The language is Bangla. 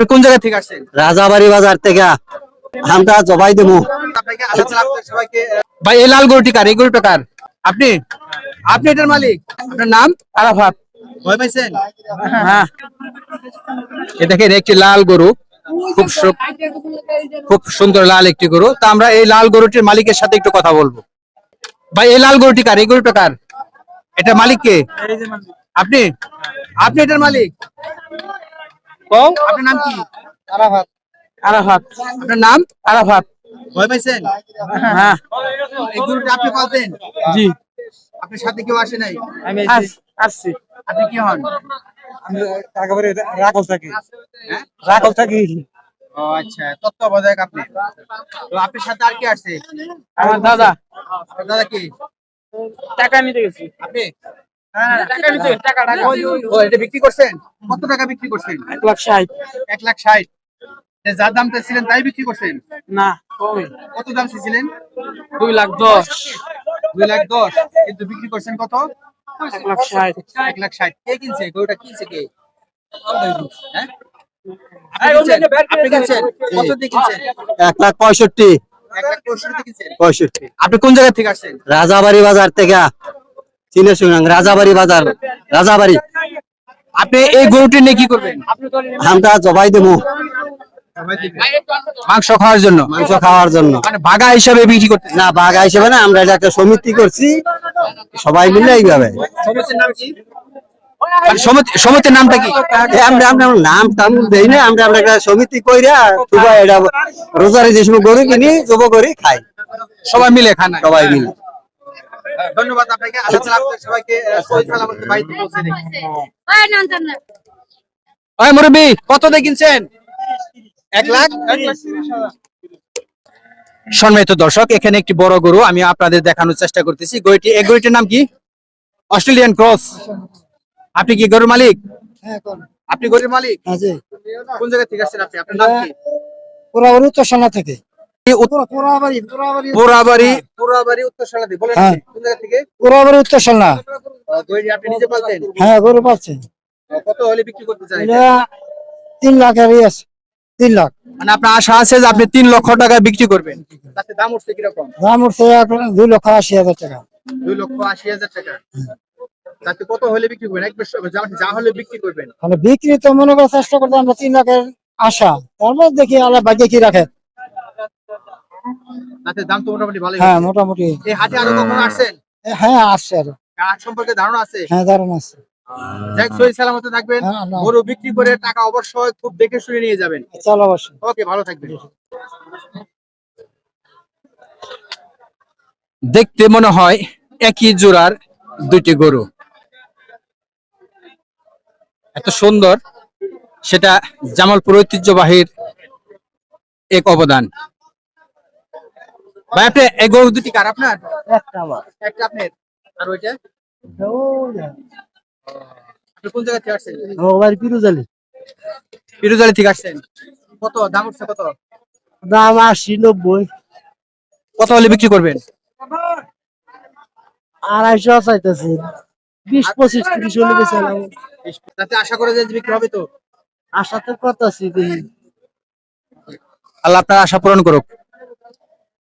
আপনি কোন জায়গা থেকে আসছেন? রাজাবাড়ি বাজার থেকে। আমরা জবাই দেবো। ভাই এই লাল গরুটি কার? এই গরুটা কার? আপনি? আপনি এটার মালিক। আপনার নাম? আরাফাত। ভয় পাইছেন? হ্যাঁ। এ দেখেন একটি লাল গরু। খুব খুব সুন্দর লাল একটি গরু। তা আমরা এই লাল গরুটির মালিকের সাথে একটু কথা বলব। ভাই এই লাল গরুটি কার? এই গরুটা কার? এটা মালিক কে? আপনি? আপনি এটার মালিক? আপনার নাম কি? আরাফাত। আরাফাত। আপনার নাম? আরাফাত। ভয় পাইছেন? হ্যাঁ। এই গরুটা আপনি পালতেন? জি। আপনার সাথে কেউ আসে নাই? আমি আসছি। আপনি কি হন? একেবারে রাখল থাকি। হ্যাঁ? রাখল থাকি। ও আচ্ছা। তত্ত্বাবধায়ক আপনি। তো আপনার সাথে আর কি আসছে আমার দাদা। আপনার দাদা কি? টাকা নিতে গেছি। আপনি? হ্যাঁ, এটা বিক্রি করছেন? কত টাকা বিক্রি করছেন? এক লাখ ষাট। এক লাখ ষাট। যে দাম তাই বিক্রি করছেন? না। কত দাম দুই লাখ দশ। দুই লাখ দশ। কিন্তু বিক্রি করছেন কত? এক লাখ ষাট। এক লাখ ষাট। কে কিনছে? গরুটা কিনছে কে? হ্যাঁ? আপনি কিনছেন? আপনি কিনছেন? কত দিয়ে কিনছেন? এক লাখ পঁয়ষট্টি। পঁয়ষট্টি। আপনি কোন জায়গা থেকে আসছেন? রাজাবাড়ি বাজার থেকে। চিনে শুনাং রাজাবাড়ি বাজার রাজাবাড়ি। আপনি এই গরুটি নিয়ে কি করবেন? আমরা জবাই দেবো। মাংস খাওয়ার জন্য? মাংস খাওয়ার জন্য। মানে বাগা হিসাবে বিক্রি করতে না বাঘা হিসেবে না আমরা এটা একটা সমিতি করছি। সবাই মিলে এইভাবে। সমিতির নাম কি? মানে সমিতি সমিতির নামটা কি? এ আমরা আমরা নাম টাম দেই না আমরা আমরা একটা সমিতি কইরা এটা রোজারে যে সময় গরু কিনি জব করি খাই। সবাই মিলে খান সবাই মিলে। ধন্যবাদ আপনাকে। আল্লাহ তাআলা আপনাদের সবাইকে সালামতে বাড়িতে পৌঁছে দিন। ওই নন্দন না। ওই মুরব্বি কত দিয়ে কিনছেন? এক লাখ? সম্মানিত দর্শক এখানে একটি বড় গরু আমি আপনাদের দেখানোর চেষ্টা করতেছি। গরুটি এই গরুটির নাম কি? Australian cross. আপনি কি গরুর মালিক? আপনি গরুর মালিক? কোন জায়গা থেকে আসছেন আপনি? আপনার নাম কি? থেকে উত্তর- পুরাবাড়ি পোড়াবাড়ি পোড়াবাড়ি উত্তর সালাদি বলেন। আপনি, কোন জায়গা থেকে? পুরাবাড়ি উত্তরসানা আহ, আপনি নিজে পালতেন? হ্যাঁ গরু পাচ্ছেন কত হলে বিক্রি করতে চান তিন লাখেরই আছে তিন লাখ। মানে আপনার আশা আছে যে আপনি তিন লক্ষ টাকা বিক্রি করবেন? তাতে দাম উঠছে কীরকম? দাম উঠছে দুই লক্ষ আশি হাজার টাকা। দুই লক্ষ আশি হাজার টাকা। তাতে কত হলে বিক্রি করবেন? এক যা- হলে বিক্রি করবেন? মানে বিক্রি তো মনে করার চেষ্টা করতে আমরা তিন লাখের আশা। তারপর দেখি আল্লাহ ভাগ্যে কি রাখে। তাতে দাম তো মোটামুটি ভালোই হ্যাঁ মোটামুটি। এই হাটে আরও কখনো আসছেন? হ্যাঁ আসছে আর। হাট সম্পর্কে ধারণা আছে? হ্যাঁ দারুণ আছে। যাই হোক, সহি সালামতে থাকবেন। হ্যাঁ, গরু বিক্রি করে টাকা অবশ্যই খুব দেখে শুনে নিয়ে যাবেন। চলো অবশ্যই। ওকে ভালো থাকবেন। দেখতে মনে হয় একই জোড়ার দুইটি গরু। এত সুন্দর সেটা জামালপুর ঐতিহ্যবাহীর এক অবদান। ভাই আপনি এই গরু দুটি কার আপনার? একটা আমার। একটা আপনার। আর ওইটা? আপনি কোন জায়গা থেকে আসছেন? বাড়ি পিরুজালি। পিরুজালি থেকে আসছেন। কত? দাম উঠছে কত? দাম আশি নব্বই। কত হলে বিক্রি করবেন? আড়াইশো চাইতেছে। বিশ পঁচিশ ত্রিশ হলে বেচালাম তাতে আশা করে যে বিক্রি হবে তো? আশা তো কত আছে দেখি। আল্লাহ আপনার আশা পূরণ করুক।